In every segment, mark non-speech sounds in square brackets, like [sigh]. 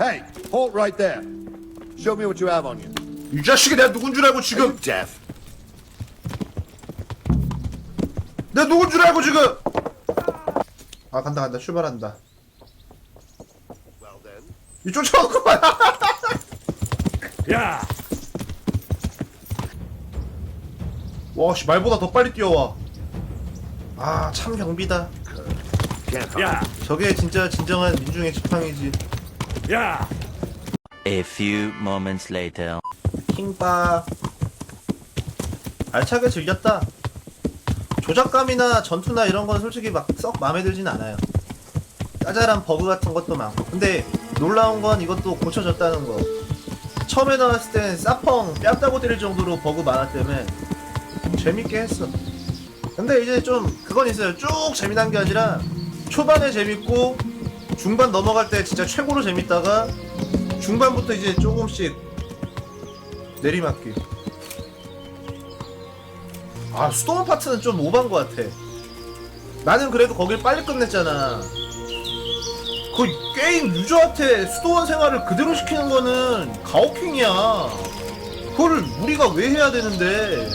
Hey, halt right there. Show me what you have on you. 이 자식이 내가 누군 줄 알고 지금 deaf? 내가 누군 줄 알고 지금 아 간다 간다 출발한다 Well then. 이 쫓아오구만 [laughs] 야! 와씨 말보다 더 빨리 뛰어와 아 참 경비다 Can't. 야! 저게 진짜 진정한 민중의 지팡이지 야! A few moments later. 킹바 알차게 즐겼다. 조작감이나 전투나 이런 건 솔직히 막 썩 마음에 들진 않아요. 짜잘한 버그 같은 것도 많고. 근데 놀라운 건 이것도 고쳐졌다는 거. 처음에 나왔을 땐 싸펑 뺨따고 때릴 정도로 버그 많았다며 재밌게 했어. 근데 이제 좀 그건 있어요. 쭉 재미난 게 아니라 초반에 재밌고 중반 넘어갈 때 진짜 최고로 재밌다가 중반부터 이제 조금씩 내리막길. 아 수도원 파트는 좀 오반 것 같아. 나는 그래도 거길 빨리 끝냈잖아. 그 게임 유저한테 수도원 생활을 그대로 시키는 거는 가오킹이야. 그걸 우리가 왜 해야 되는데?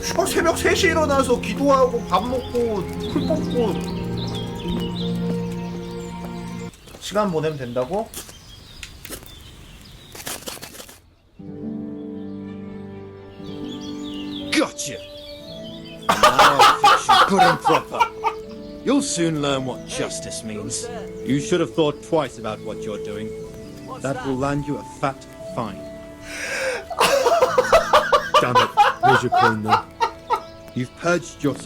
슈퍼 새벽 3시에 일어나서 기도하고 밥 먹고 풀 뽑고 시간 보내면 된다고? Gotcha! Now fix you [laughs] good and proper. You'll soon learn what justice means. You should have thought twice about what you're doing. That will land you a fat fine. [laughs] Damn it. Here's your coin, though. You've purged yourself